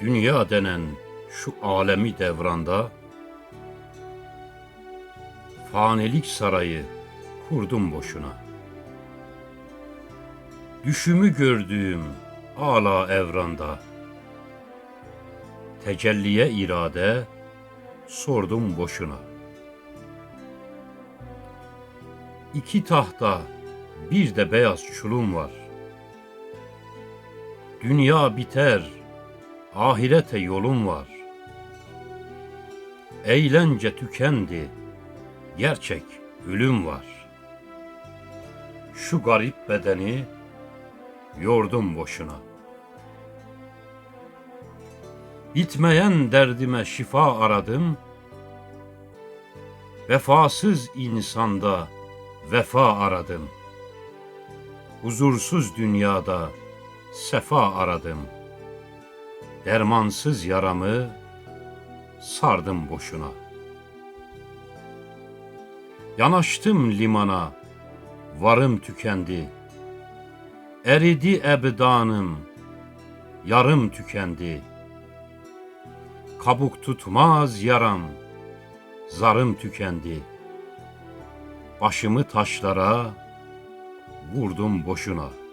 Dünya denen şu alemi devranda Fanilik sarayı kurdum boşuna. Düşümü gördüğüm ala evranda Tecelliye irade sordum boşuna. İki tahta bir de beyaz çulum var. Dünya biter, ahirete yolum var. Eğlence tükendi, gerçek ölüm var. Şu garip bedeni yordum boşuna. Bitmeyen derdime şifa aradım. Vefasız insanda vefa aradım. Huzursuz dünyada sefa aradım. Dermansız yaramı sardım boşuna. Yanaştım limana, varım tükendi. Eridi ebdanım, yarım tükendi. Kabuk tutmaz yaram, zarım tükendi. Başımı taşlara vurdum boşuna.''